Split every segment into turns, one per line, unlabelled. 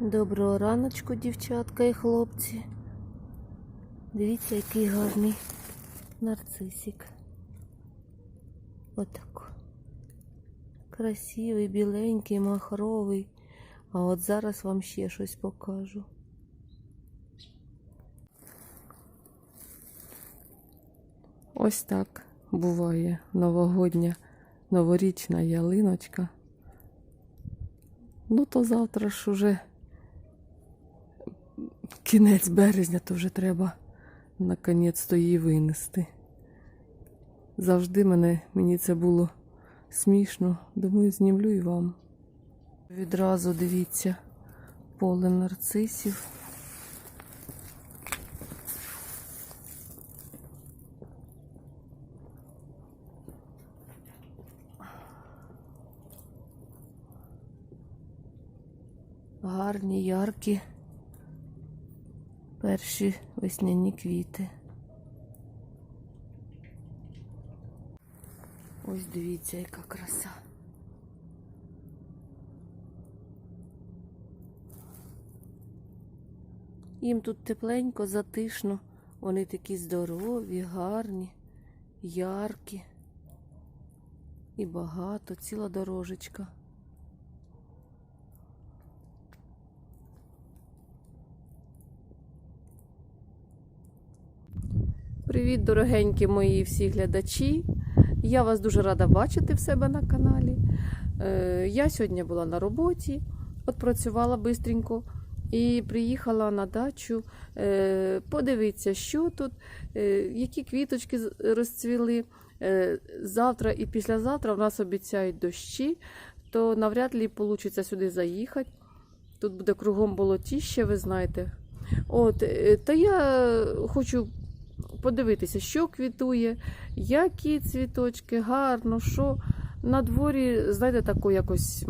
Доброго раночку, дівчатка і хлопці. Дивіться, який гарний нарцисик. Отак. Красивий, біленький, махровий. А от зараз вам ще щось покажу. Ось так буває новогодня новорічна ялиночка. Ну, то завтра ж уже кінець березня, то вже треба наконець-то її винести. Завжди мене, мені це було смішно. Думаю, знімлю і вам. Відразу дивіться поле нарцисів. Гарні, яркі перші весняні квіти. Ось дивіться, яка краса. Їм тут тепленько, затишно. Вони такі здорові, гарні, яркі. І багато, ціла дорожечка. Привіт, дорогенькі мої всі глядачі. Я вас дуже рада бачити в себе на каналі. Е, Я сьогодні була на роботі, от працювала бистренько і приїхала на дачу е, подивитися, що тут, е, які квіточки розцвіли. Завтра і післязавтра в нас обіцяють дощі, то навряд ли вийде сюди заїхати. Тут буде кругом болотіще, ви знаєте. От, та я хочу подивитися, що квітує, які цвіточки, гарно, що на дворі, знаєте, тако якось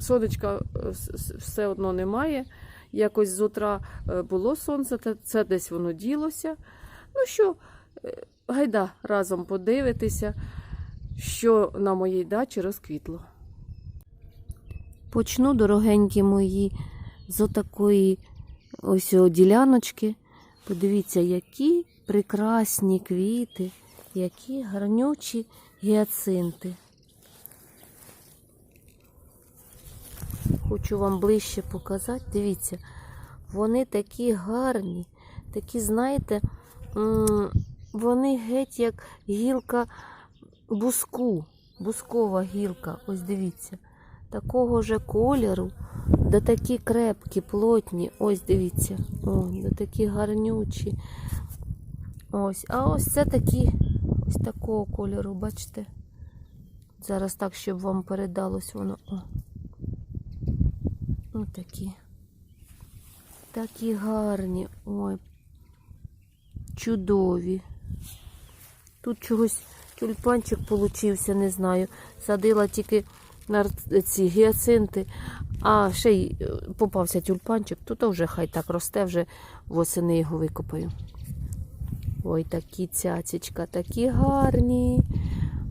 сонечка е, все одно немає. Якось з утра е, було сонце, це десь воно ділося. Ну що, е, гайда разом подивитися, що на моїй дачі розквітло. Почну, дорогенькі мої, з отакої ось діляночки. Подивіться, які прекрасні квіти, які гарнючі гіацинти. Хочу вам ближче показати. Дивіться, вони такі гарні, такі, знаєте, вони геть як гілка буску, бускова гілка. Ось дивіться, такого же кольору, да такі крепкі, плотні. Ось дивіться, о, да такі гарнючі. Ось, а ось це такі, ось такого кольору, бачите? Зараз так, щоб вам передалось воно. О. Ось такі. Такі гарні. Ой. Чудові. Тут чогось тюльпанчик получився, не знаю. Садила тільки нар... ці гіацинти, а ще й е, попався тюльпанчик, то вже хай так росте, вже восени його викопаю. Ой, такі цяцечка, такі гарні.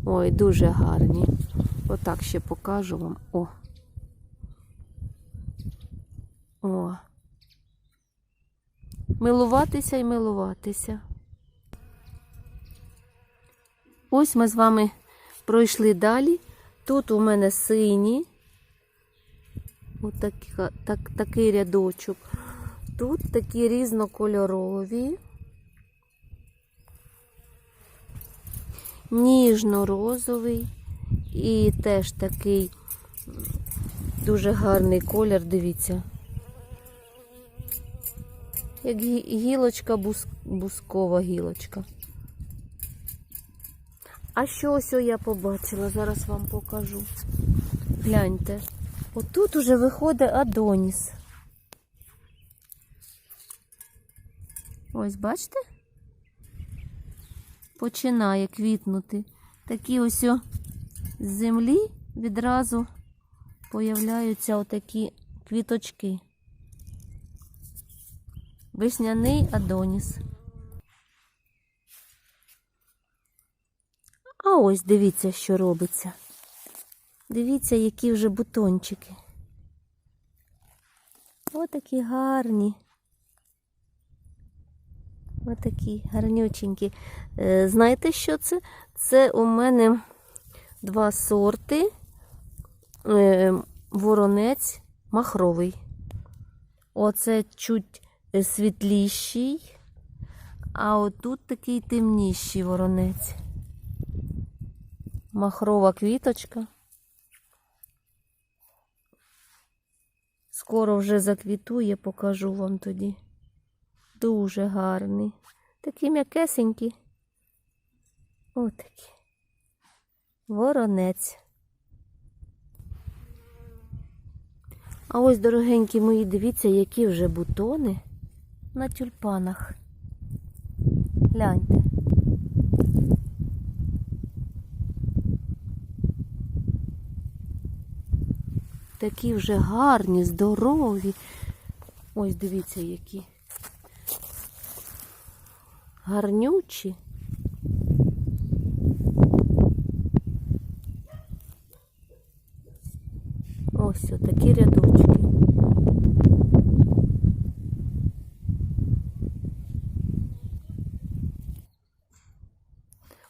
Ой, дуже гарні. Отак ще покажу вам. О. О. Милуватися і милуватися. Ось ми з вами пройшли далі. Тут у мене сині. Ось так, так, такий рядочок. Тут такі різнокольорові. Ніжно-розовий і теж такий дуже гарний колір, дивіться. Як гілочка, бус- бускова гілочка. А що ось я побачила, зараз вам покажу. Гляньте. Отут уже виходить Адоніс. Ось, бачите? Починає квітнути. Такі ось з землі відразу появляються отакі квіточки. Весняний Адоніс. А ось дивіться, що робиться. Дивіться, які вже бутончики. Отакі гарні. Отакі гарнюченькі. Е, Знаєте, що це? Це у мене два сорти. Е, Воронець махровий. Оце чуть е, світліший, а отут такий темніший воронець. Махрова квіточка. Скоро вже заквітує, покажу вам тоді. Дуже гарний. Такі м'якесенькі. Отакі. Воронець. А ось, дорогенькі мої, дивіться, які вже бутони на тюльпанах. Гляньте. Такі вже гарні, здорові. Ось дивіться, які. Гарнючі. Ось такі рядочки.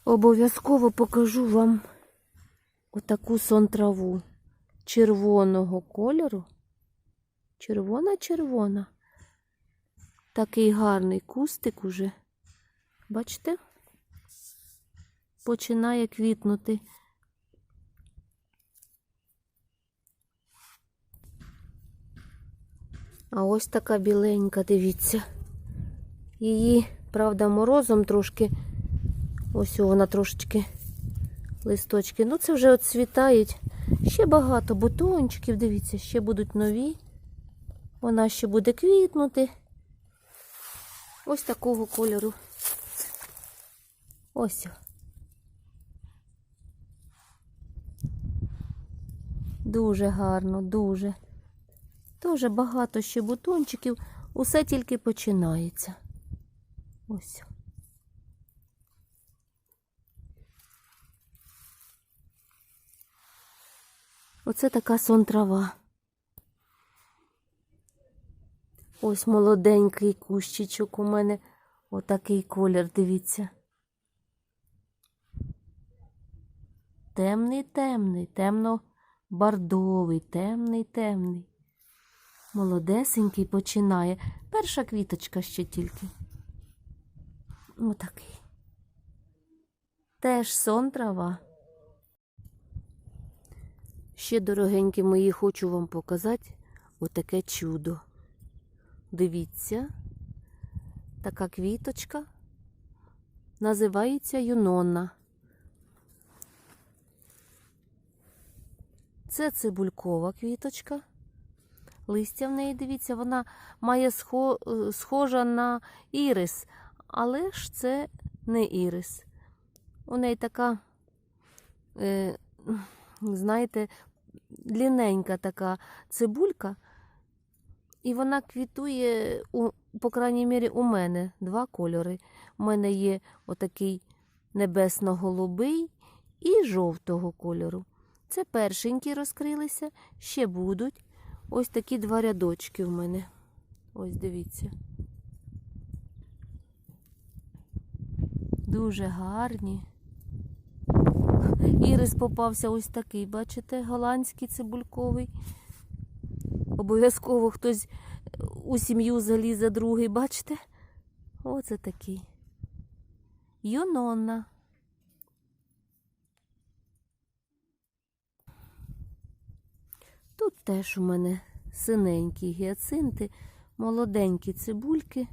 Обов'язково покажу вам отаку сон-траву червоного кольору. Червона-червона. Такий гарний кустик уже. Бачите? Починає квітнути. А ось така біленька, дивіться. Її, правда, морозом трошки. Ось вона трошечки листочки. Ну, це вже отцвітають. Ще багато бутончиків, дивіться, ще будуть нові. Вона ще буде квітнути. Ось такого кольору. Ось. Дуже гарно, дуже. Дуже багато ще бутончиків. Усе тільки починається. Ось. Оце така сон трава. Ось молоденький кущичок у мене. Отакий колір, дивіться. Темний, темний, темно-бардовий, темний, темний. Молодесенький починає. Перша квіточка ще тільки. Отакий. Теж сон трава. Ще, дорогенькі мої, хочу вам показати отаке чудо. Дивіться, така квіточка називається юнона. Це цибулькова квіточка. Листя в неї, дивіться, вона має е, схожа на ірис, але ж це не ірис. У неї така, е, знаєте, длинненька така цибулька, і вона квітує, у, по крайній мірі, у мене два кольори. У мене є отакий небесно-голубий і жовтого кольору. Це першенькі розкрилися, ще будуть. Ось такі два рядочки в мене. Ось дивіться. Дуже гарні. Ірис попався ось такий, бачите, голландський цибульковий. Обов'язково хтось у сім'ю залізе другий, бачите? Оце такий. Юнонна. Тут теж у мене синенькі гіацинти, молоденькі цибульки.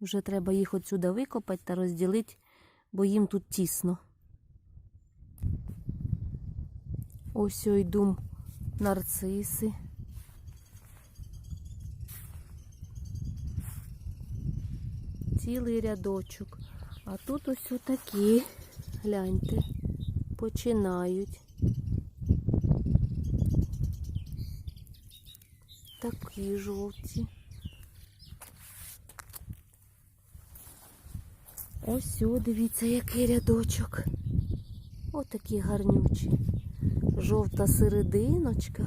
Вже треба їх отсюди викопати та розділити, бо їм тут тісно. Ось йду нарциси. Цілий рядочок. А тут ось отакі, гляньте, починають. такі жовті. Ось, о, дивіться, який рядочок. Отакі гарнючі. Жовта серединочка.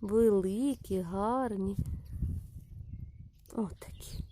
Великі, гарні. Отакі.